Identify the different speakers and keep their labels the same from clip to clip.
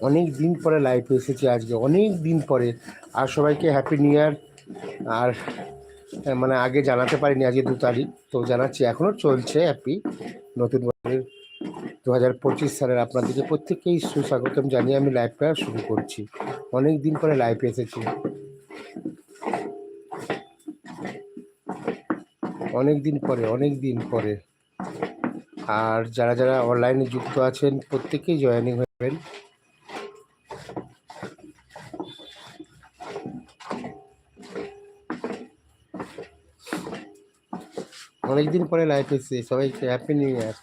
Speaker 1: অনেক দিন পরে লাইভে এসেছি আজকে, অনেক দিন পরে। আর সবাইকে হ্যাপি নিউ ইয়ার আর মানে আগে জানাতে পারিনি, আজকে দু তারিখ, তো জানাচ্ছি এখনও চলছে হ্যাপি নতুন বছরের দু হাজার পঁচিশ সালের আপনাদেরকে প্রত্যেককেই সুস্বাগতম জানিয়ে আমি লাইভটা শুরু করছি। অনেক দিন পরে লাইভে এসেছি। অনেক দিন পরে, অনেক দিন পরে। আর যারা যারা অনলাইনে যুক্ত আছেন, প্রত্যেকেই জয়েনিং হবেন। অনেকদিন পরে লাইভ এসেছে সবাইকে হ্যাপি নিউ ইয়ার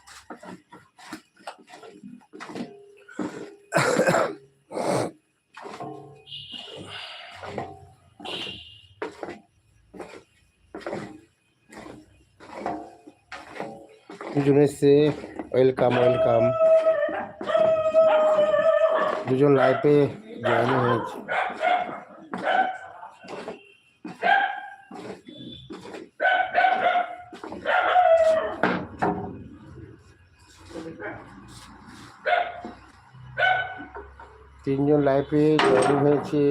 Speaker 1: দুজন এসছে ওয়েলকাম ওয়েলকাম দুজন লাইভে জয়েন হয়েছে। তিনজন লাইফে জয়েন হয়েছে।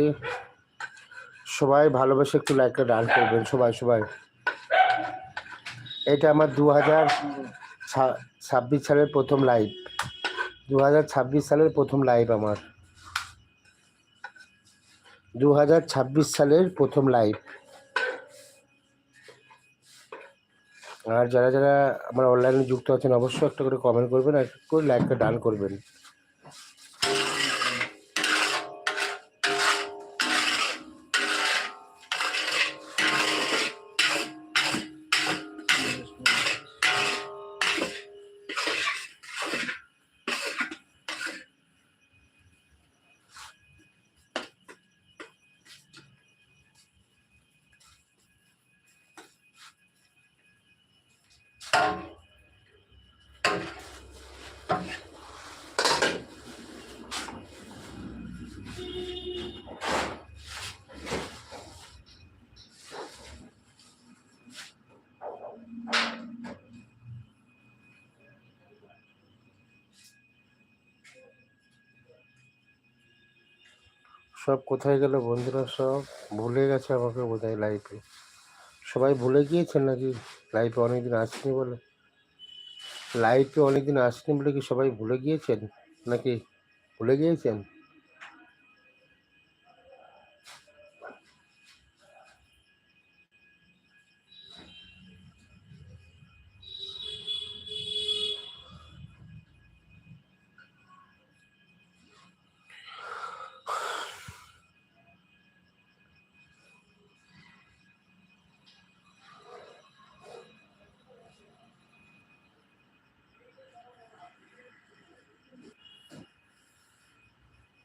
Speaker 1: সবাই ভালোবেসে একটু লাইকটা ডান করবেন, সবাই সবাই। এটা আমার দু হাজার ছাব্বিশ সালের প্রথম লাইভ দু হাজার ছাব্বিশ সালের প্রথম লাইভ আমার। দু হাজার ছাব্বিশ সালের প্রথম লাইভ আর যারা যারা আমার অনলাইনে যুক্ত আছেন, অবশ্যই একটা করে কমেন্ট করবেন আর একটু করে লাইকটা ডান করবেন। সব কোথায় গেল বন্ধুরা সব ভুলে গেছে আমাকে বোধহয় লাইফে সবাই ভুলে গিয়েছেন নাকি? লাইফে অনেকদিন আসেনি বলে। লাইফে অনেকদিন আসেনি বলে কি সবাই ভুলে গিয়েছেন? নাকি ভুলে গিয়েছেন?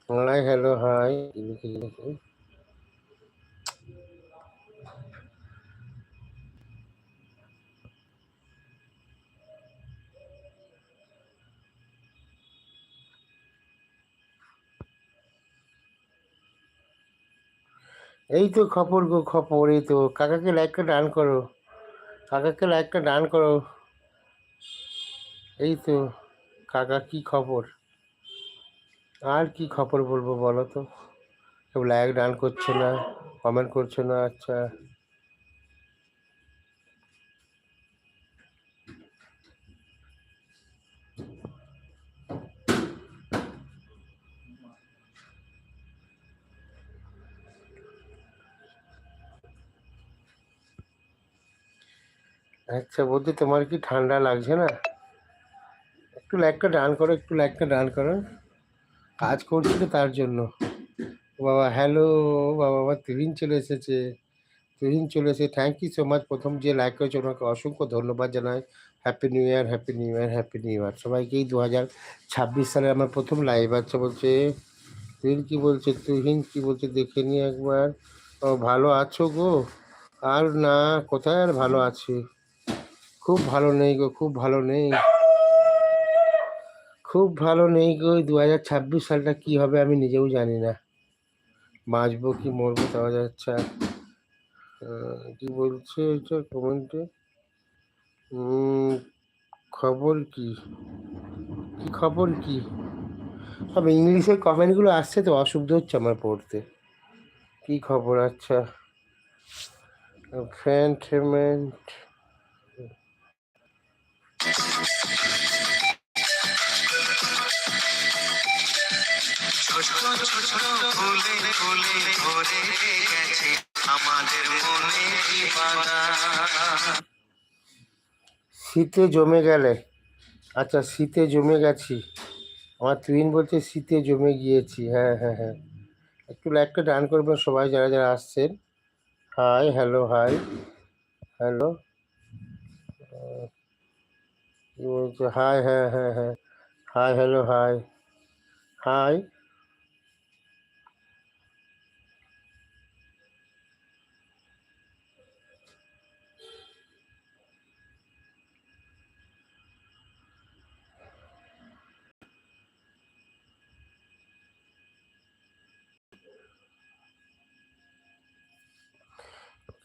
Speaker 1: হাই হ্যালো হাই এই তো খবর গো, খবর, এই তো। কাকাকে লাইকটা ডান করো। কাকাকে লাইকটা ডান করো। এই তো, কাকা কি খবর? আর কি খবর বলব বলো তো? কেউ লাইক ডান করছে না কমেন্ট করছে না আচ্ছা। আচ্ছা বলছি তোমার কি ঠান্ডা লাগছে না? একটু লাইকটা ডান করো, একটু লাইকটা ডান করো। কাজ করছি তো তার জন্য। বাবা, হ্যালো বাবা, আমার তুহিন চলে এসেছে। তুহিন চলে এসে থ্যাংক ইউ সো মাচ প্রথম যে লাইক করেছে, ওনাকে অসংখ্য ধন্যবাদ জানাই। Happy new year happy new year happy new year সবাইকেই দু হাজার ছাব্বিশ সালে আমার প্রথম লাইভ আছে বলছে। তুহিন কি বলছে? তুহিন কি বলছে? দেখে নি একবার। ও, ভালো আছো গো? আর না, কোথায় আর ভালো আছি? খুব ভালো নেই গো, খুব ভালো নেই। খুব ভালো নেই গো দু হাজার ছাব্বিশ সালটা কী হবে আমি নিজেও জানি না। বাঁচবো কি মরবো তাও যাচ্ছে। কি বলছে এটা কমেন্টে খবর কি? কি খবর কি? সব ইংলিশে কমেন্টগুলো আসছে তো, অসুবিধা হচ্ছে আমার পড়তে। কি খবর? আচ্ছা। ফ্যান্টেমেন্ট
Speaker 2: ছোট ফুলে ফুলে ভরে গেছে আমাদের মনে
Speaker 1: শীতে জমে গেলে আচ্ছা শীতে জমে গেছি। আমার টুইন বলছে, শীতে জমে গিয়েছি। হ্যাঁ হ্যাঁ হ্যাঁ। একটু লাইকটা ডান করবেন সবাই, যারা যারা আসছেন। হাই হ্যালো হাই হ্যালো বলছে? হাই হ্যাঁ হ্যাঁ হ্যাঁ। হাই হ্যালো হাই হাই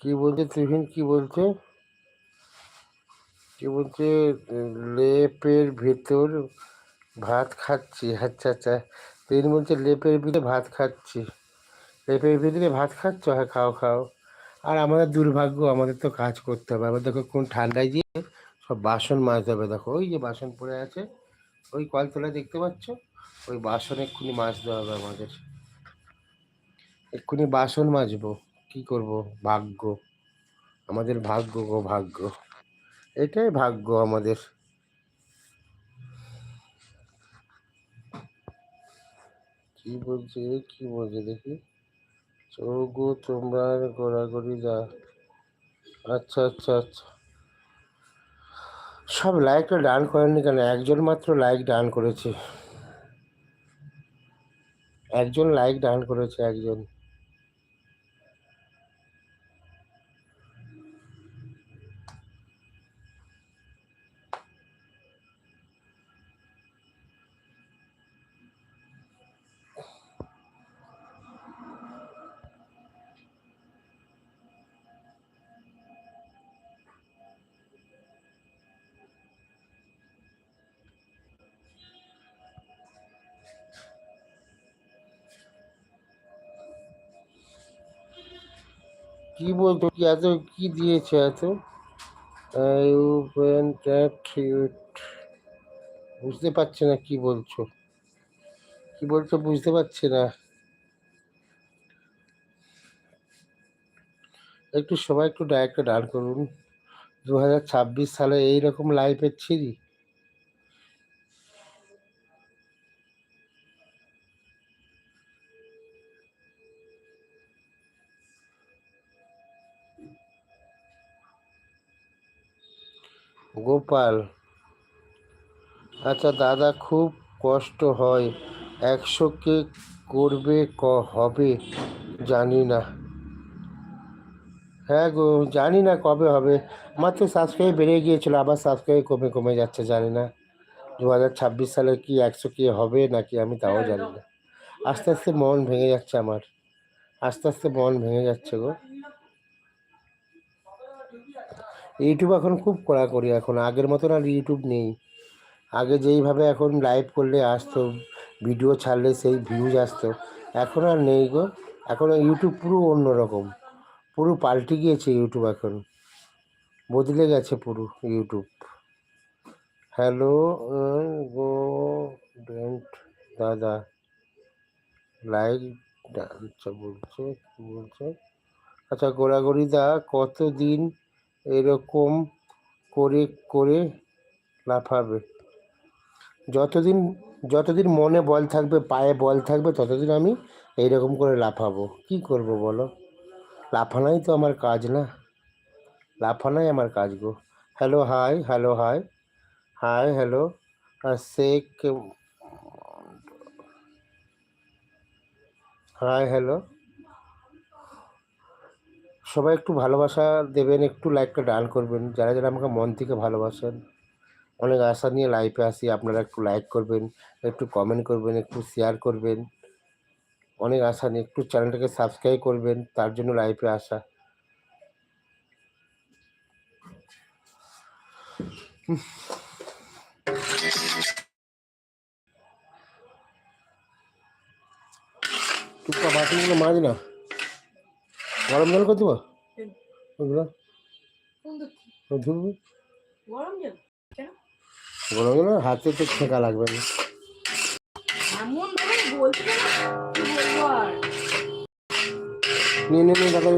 Speaker 1: কি বলছে? তুহিন কি বলছে? কি বলছে? লেপের ভেতর ভাত খাচ্ছি। আচ্ছা আচ্ছা। তুহিন বলছে, লেপের ভিতরে ভাত খাচ্ছি। লেপের ভিতরে ভাত খাচ্ছ? হ্যাঁ খাও খাও। আর আমাদের দুর্ভাগ্য, আমাদের তো কাজ করতে হবে। আবার দেখো, কোন ঠান্ডায় দিয়ে সব বাসন মাজতে হবে। দেখো, ওই যে বাসন পড়ে আছে, ওই কলতলায় দেখতে পাচ্ছ? ওই বাসন এক্ষুনি মাজতে হবে আমাদের। এক্ষুনি বাসন মাজবো। কি করব? ভাগ্য। আমাদের ভাগ্য গো ভাগ্য। এটাই ভাগ্য আমাদের। কি বলছে কি বলছে দেখি? চৌগো তোমরা গোড়াগড়ি যা। আচ্ছা আচ্ছা আচ্ছা। সব লাইকটা ডান করেননি কেন? একজন মাত্র লাইক ডান করেছে। একজন লাইক ডান করেছে, একজন। কি বলতো, কি এত, কি দিয়েছে এত? বুঝতে পারছে না কি বলছো। কি বলছো বুঝতে পারছি না। একটু সবাই একটু ডাইরেক্টটা ডান করুন। দু হাজার ছাব্বিশ সালে এইরকম লাইফের ছিরি। গোপাল। আচ্ছা দাদা খুব কষ্ট হয়। একশো কে করবে ক হবে জানি না। হ্যাঁ গো জানি না কবে হবে। তো সাবস্ক্রাইব বেড়ে গিয়েছিল আবার সাবস্ক্রাইব কমে কমে যাচ্ছে জানি না। দু হাজার ছাব্বিশ সালে কি একশো কি হবে নাকি আমি তাও জানি না। আস্তে আস্তে মন ভেঙে যাচ্ছে আমার। আস্তে আস্তে মন ভেঙে যাচ্ছে গো। ইউটিউব এখন খুব কড়াকড়ি এখন। আগের মতন আর ইউটিউব নেই। আগে যেইভাবে এখন লাইভ করলে আসতো ভিডিও ছাড়লে সেই ভিউজ আসতো, এখন আর নেই গো। এখন ইউটিউব পুরো অন্যরকম পুরো পাল্টে গিয়েছে ইউটিউব এখন। বদলে গেছে পুরো ইউটিউব হ্যালো গো ডেন্ট দাদা। লাইক আচ্ছা বলছে, কি বলছে? আচ্ছা গোড়াগড়ি দা কতদিন এরকম করে করে লাফাবে। যতদিন যতদিন মনে বল থাকবে, পায়ে বল থাকবে, ততদিন আমি এইরকম করে লাফাবো। কি করব বলো? লাফানাই তো আমার কাজ না। লাফানাই আমার কাজ গো। Hello, hi hello, hi hi, hello Sheikh hi, hello. সবাই একটু ভালোবাসা দেবেন, একটু লাইকটা ডান করবেন। যারা যারা আমাকে মন থেকে ভালোবাসেন, অনেক আশা নিয়ে লাইফে আসি, আপনারা একটু লাইক করবেন, একটু কমেন্ট করবেন, একটু শেয়ার করবেন। অনেক আশা নিয়ে একটু চ্যানেলটাকে সাবস্ক্রাইব করবেন, তার জন্য লাইফে আসা। টুকটা বাসনগুলো মাছ না? গরম জল করে দেবো ওগুলো? ধুবো
Speaker 3: গরম জল? কেন?
Speaker 1: গরম জল হাতে তো ছেঁকা লাগবে না। নিয়ে টাকা।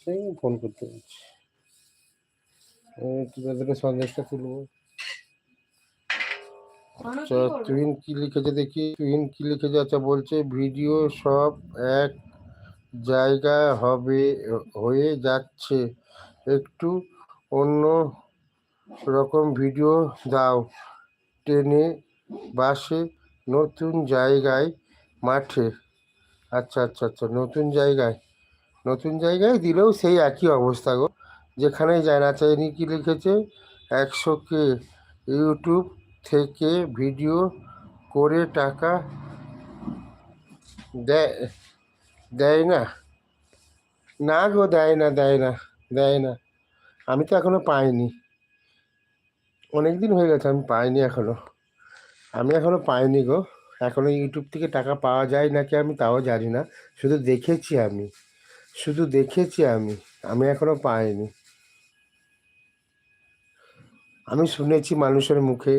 Speaker 1: সেই ফোন করতে পারছি। একটু সন্দেশটা তুলবো। আচ্ছা? তুহিন কি লিখেছে দেখি তুহিন কি লিখেছে? আচ্ছা বলছে ভিডিও সব এক জায়গায় হবে হয়ে যাচ্ছে। একটু অন্য রকম ভিডিও দাও। ট্রেনে বাসে নতুন জায়গায় মাঠে। আচ্ছা আচ্ছা আচ্ছা নতুন জায়গায়। নতুন জায়গায় দিলেও সেই একই অবস্থা গো। যেখানেই যায় না। আচ্ছা ইনি কি লিখেছে? একশো কে ইউটিউব থেকে ভিডিও করে টাকা দেয় দেয় না। না গো, দেয় না দেয় না দেয় না। আমি তো এখনও পাইনি। অনেক দিন হয়ে গেছে, আমি পাইনি এখনও আমি এখনও পাইনি গো। এখনও ইউটিউব থেকে টাকা পাওয়া যায় নাকি আমি তাও জানি না। শুধু দেখেছি আমি। শুধু দেখেছি আমি। আমি এখনও পাইনি। আমি শুনেছি মানুষের মুখে।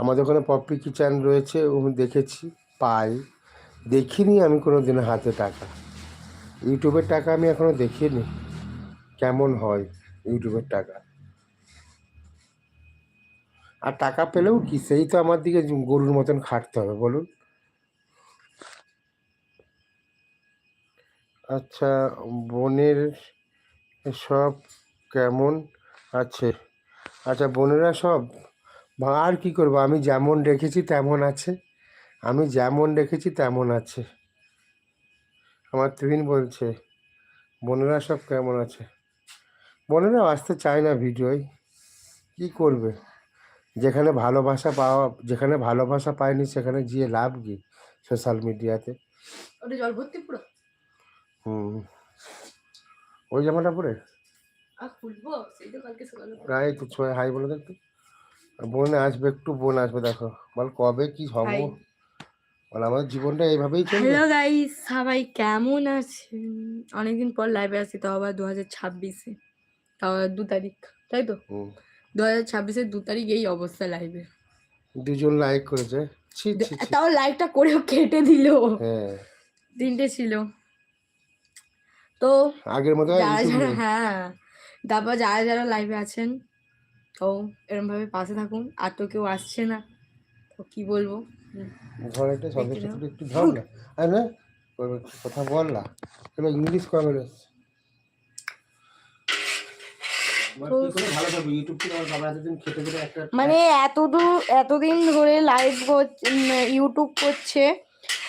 Speaker 1: আমাদের ওখানে পপি কিচেন রয়েছে আমি দেখেছি, পাই। দেখিনি আমি কোনো দিন হাতে টাকা। ইউটিউবের টাকা আমি এখনও দেখিনি। কেমন হয় ইউটিউবের টাকা? আর টাকা পেলেও কি? সেই তো আমার দিকে গরুর মতন খাটতে হবে, বলুন। আচ্ছা বোনের সব কেমন আছে? আচ্ছা বোনেরা সব বা আর কি করব? আমি যেমন রেখেছি তেমন আছে। আমি যেমন রেখেছি তেমন আছে। আমার তুহিন বলছে বোনেরা সব কেমন আছে? বোনেরা আসতে চায় না ভিডিওয়। কি করবে? যেখানে ভালোবাসা পাওয়া যেখানে ভালোবাসা পায়নি সেখানে গিয়ে লাভ কি সোশ্যাল মিডিয়াতে?
Speaker 3: ওটা জল ভর্তি পুরো
Speaker 1: হুম। ওই জামাটা পরে
Speaker 3: আর খুলবো সেই তো কালকে সকালে।
Speaker 1: গায়ে তো ছয় হাই বলে দেখতো বোন আসবে একটু বোন আসবে দেখো। বল কবে কি হব. বল আমাদের জীবনটা এইভাবেই চলবে?
Speaker 3: হ্যালো গাইস সবাই কেমন আছেন? অনেকদিন পর লাইভে আসি তাও আবার দু হাজার ছাব্বিশে। তাও দু তারিখ তাই তো। দু হাজার ছাব্বিশের দু তারিখ এই অবস্থা লাইভে
Speaker 1: দুজন লাইক করেছে। ছি ছি ছি।
Speaker 3: তাও লাইভটা করেও কেটে দিল।
Speaker 1: হ্যাঁ।
Speaker 3: তিনটে ছিল। তো
Speaker 1: আগের মতো
Speaker 3: যারা যারা হ্যাঁ তারপর যারা যারা লাইভে আছেন তো এরকম ভাবে পাশে থাকুন আর তো কেউ আসছে না। তো কি বলব? হুম।
Speaker 1: ধর একটা ধর না। আরে না কথা বল না। এগুলো ইংলিশ কমেন্ট কি করে ভালো থাকবে ইউটিউব থেকে আমার বাবা এতদিন খেতে খেতে একটা
Speaker 3: মানে এতদূর এতদিন ধরে লাইভ ইউটিউব করছে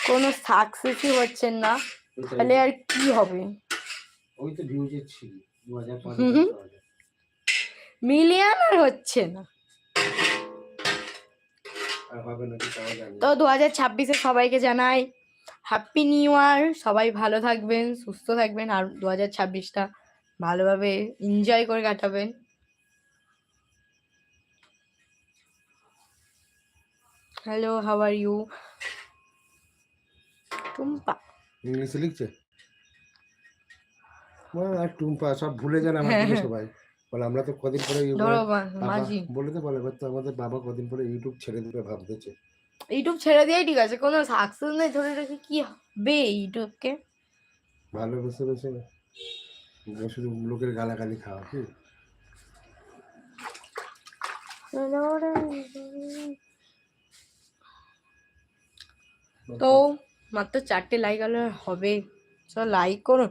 Speaker 3: কোনো সাকসেসই হচ্ছে না। তাহলে আর কি হবে?
Speaker 1: ওই তো ভিউজের ছিল দু হাজার পাঁচ
Speaker 3: হুম হুম। মিলিয়ন আর হচ্ছে না। তো দু হাজার ছাব্বিশে সবাইকে জানাই হ্যাপি নিউ ইয়ার সবাই ভালো থাকবেন সুস্থ থাকবেন আর দু হাজার ছাব্বিশটা ভালোভাবে এনজয় করে কাটাবেন। Hello how are you Tumpa.
Speaker 1: ইংলিশে লিখছে? টুম্পা সব ভুলে যান আমাদের সবাই। বলে আমরা তো কদিন পরে বলে তো বলে তো আমাদের বাবা কদিন পরে ইউটিউব ছেড়ে দিবে ভাবতেছে।
Speaker 3: ইউটিউব ছেড়ে দিয়েই ঠিক আছে কোনো সাকসেস নেই ধরে রেখে কি হবে ইউটিউবকে?
Speaker 1: ভালো বসে বসে শুধু লোকের গালাগালি খাওয়া কি?
Speaker 3: তো মাত্র চারটে লাইক হলে হবে চল লাইক করুন।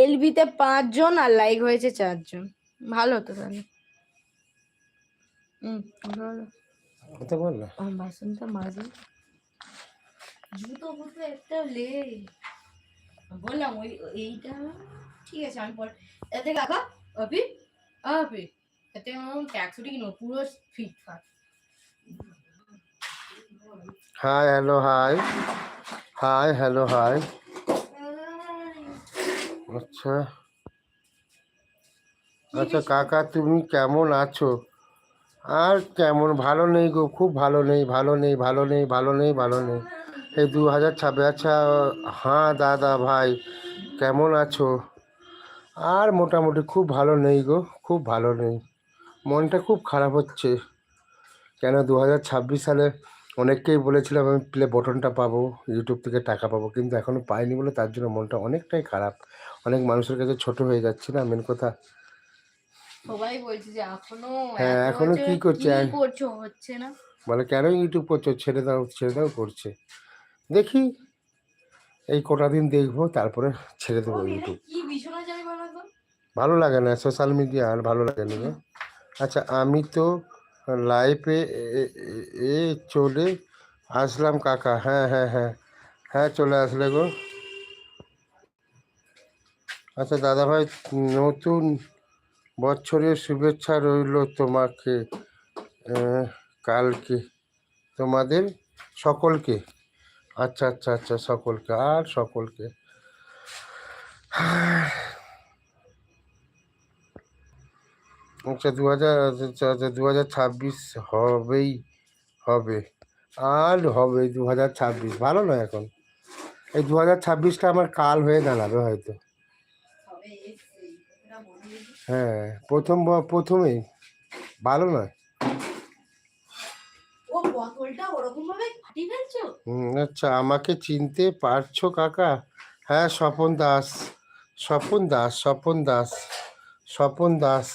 Speaker 3: এলবিতে পাঁচজন আর লাইক হয়েছে চারজন। ভালো তো তাহলে। হুম ভালো বাসনটা জুতো একটা লে। বললাম ওই এইটা ঠিক আছে আমি পরে। এতে কাকা আপি আপি এতে ট্যাক্সুটি কিনো পুরো
Speaker 1: hi hello hi. Hi hello hi. আচ্ছা। আচ্ছা কাকা, তুমি কেমন আছো? আর কেমন? ভালো নেই গো, খুব ভালো নেই ভালো নেই ভালো নেই ভালো নেই ভালো নেই। এই দু হাজার ছাব্বিশ আচ্ছা হ্যাঁ দাদা ভাই, কেমন আছো? আর মোটামুটি খুব ভালো নেই গো, খুব ভালো নেই। মনটা খুব খারাপ হচ্ছে। কেন, দু হাজার ছাব্বিশ সালে অনেককেই বলেছিলাম আমি প্লে বটনটা পাবো ইউটিউব থেকে টাকা পাবো, কিন্তু এখনও পাইনি বলে তার জন্য মনটা অনেকটাই খারাপ। অনেক মানুষের কাছে ছোট হয়ে যাচ্ছে না মেন কথা।
Speaker 3: সবাই বলছে যে এখনও
Speaker 1: হ্যাঁ,
Speaker 3: এখনও
Speaker 1: কি করছে?
Speaker 3: কি করছ? হচ্ছে না।
Speaker 1: বলে কেন ইউটিউব করছ? ছেড়ে দাও ছেড়ে দাও করছে। দেখি এই কটা দিন দেখব তারপরে ছেড়ে দেবো ইউটিউব ভালো লাগে না সোশ্যাল মিডিয়া আর ভালো লাগে না। আচ্ছা আমি তো লাইফে এ চলে আসলাম কাকা। হ্যাঁ হ্যাঁ হ্যাঁ হ্যাঁ চলে আসলে গো। আচ্ছা দাদাভাই নতুন বছরের শুভেচ্ছা রইল তোমাকে কালকে, তোমাদের সকলকে। আচ্ছা আচ্ছা আচ্ছা সকলকে, আর সকলকে। আচ্ছা দু হাজার আচ্ছা দু হাজার ছাব্বিশ হবেই, হবে। আর হবে দু হাজার ছাব্বিশ। ভালো নয় এখন। এই দু হাজার ছাব্বিশটা আমার কাল হয়ে দাঁড়াবে হয়তো। হ্যাঁ প্রথম প্রথমেই। ভালো নয়। হুম, আচ্ছা আমাকে চিনতে পারছ কাকা? হ্যাঁ স্বপন দাস। স্বপন দাস স্বপন দাস স্বপন দাস।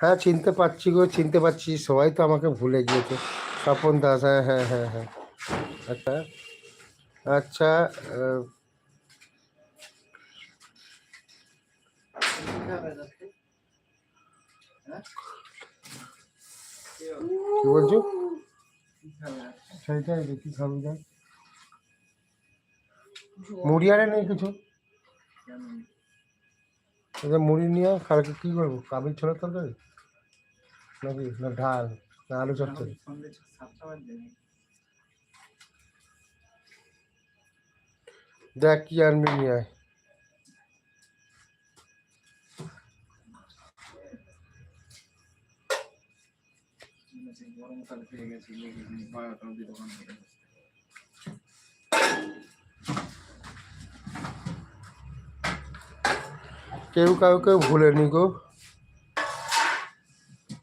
Speaker 1: হ্যাঁ চিনতে পারছি গো চিনতে পারছি। সবাই তো আমাকে ভুলে গিয়েছে। স্বপন দাস হ্যাঁ হ্যাঁ হ্যাঁ হ্যাঁ। আচ্ছা আচ্ছা আহ, কি বলছো? সেইটাই দেখি খাবি যা মুড়ি আরে নেই কিছু? মুড়ি নিয়ে কালকে কী করব কাবির ছোলার তরকারি? নাকি? না ঢাল না আলু চচ্চড়ি? দেখ কি আনবি নিয়ে আয়। কেউ কাউকে ভুলেনি গো।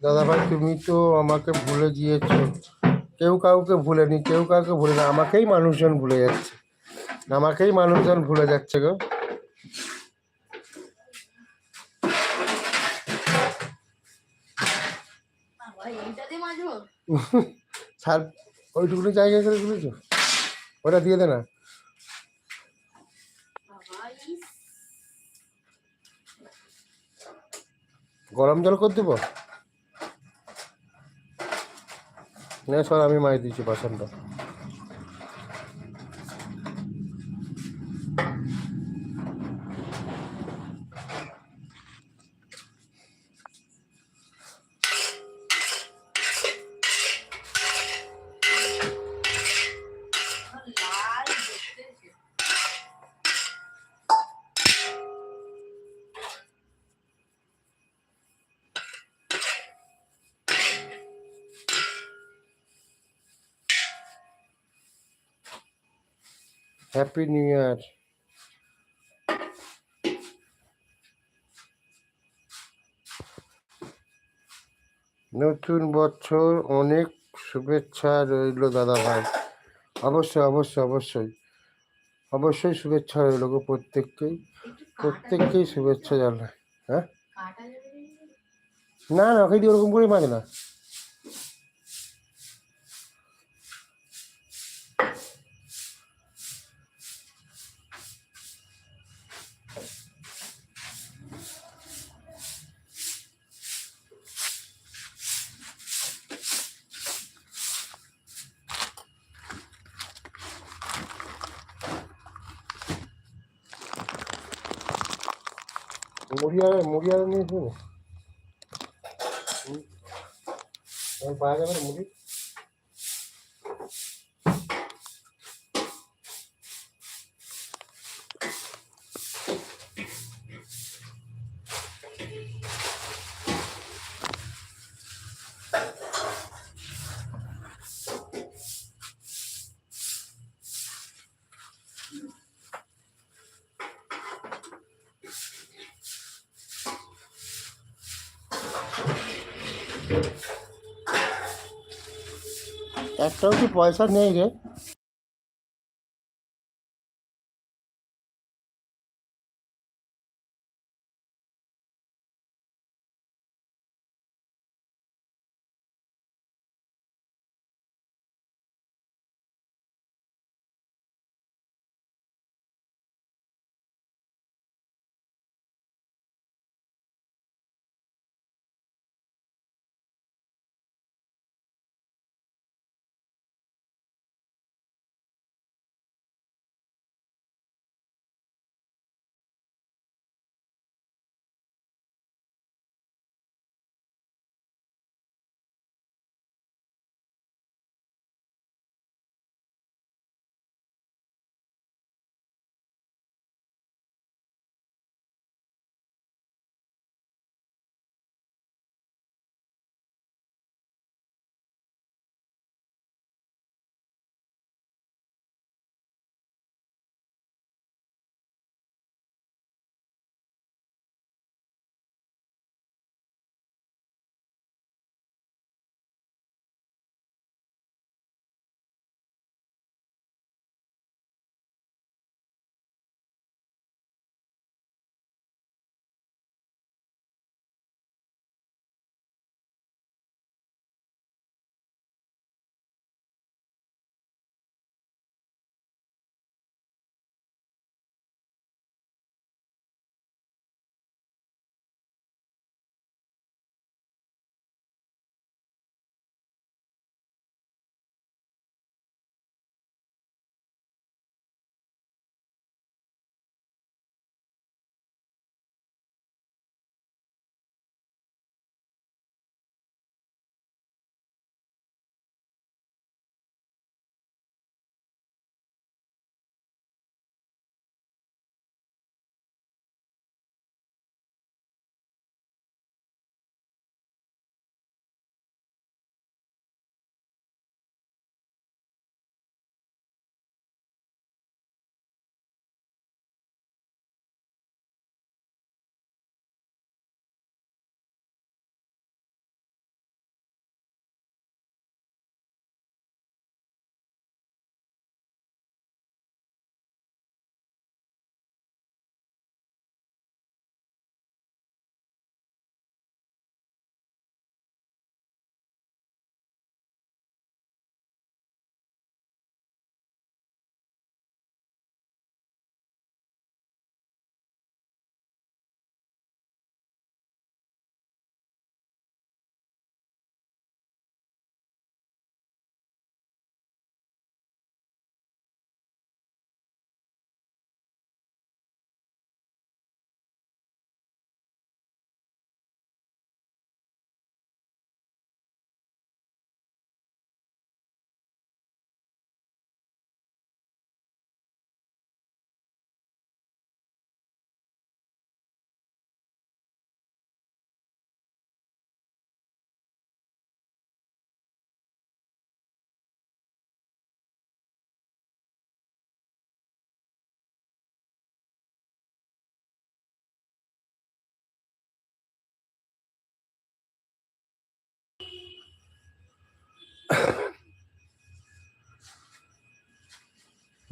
Speaker 1: দাদা ভাই তুমি তো আমাকে ভুলে গিয়েছো। কেউ কাউকে ভুলেনি, কেউ কাউকে ভুলে না, আমাকেই মানুষজন ভুলে যাচ্ছে। আমাকেই মানুষজন ভুলে যাচ্ছে গো। সার ওইটুকুনি জায়গা করে তুলেছো? ওটা দিয়ে দে না। গরম জল করে দেবো? না, সর, আমি মাই দিচ্ছি বাসনটা। হ্যাপি নিউ ইয়ার নতুন বছর অনেক শুভেচ্ছা রইল দাদা ভাই। অবশ্যই অবশ্যই অবশ্যই। অবশ্যই শুভেচ্ছা রইল গো প্রত্যেককেই। প্রত্যেককেই শুভেচ্ছা জানাই হ্যাঁ? না না ওকে দিয়ে ওরকম করে মাগে না। মুড়ি একটাও কি পয়সা নেই রে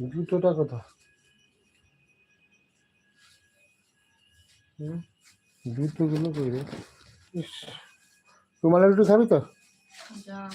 Speaker 1: জুতোটা হুম? জুতোগুলো কই রে? ইস। রুমালের রুটি খাবি তো?
Speaker 3: জাম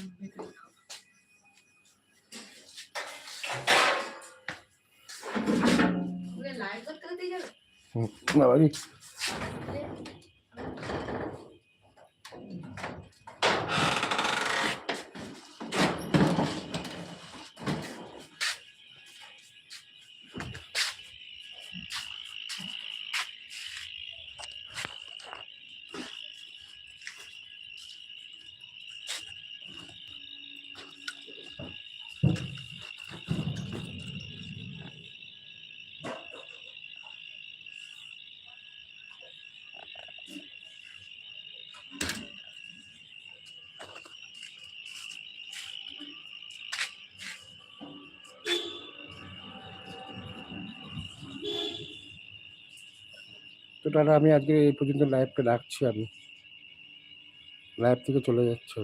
Speaker 1: তাহলে আমি আজকে এই পর্যন্ত লাইভটা রাখছি আমি লাইভ থেকে চলে যাচ্ছি ও।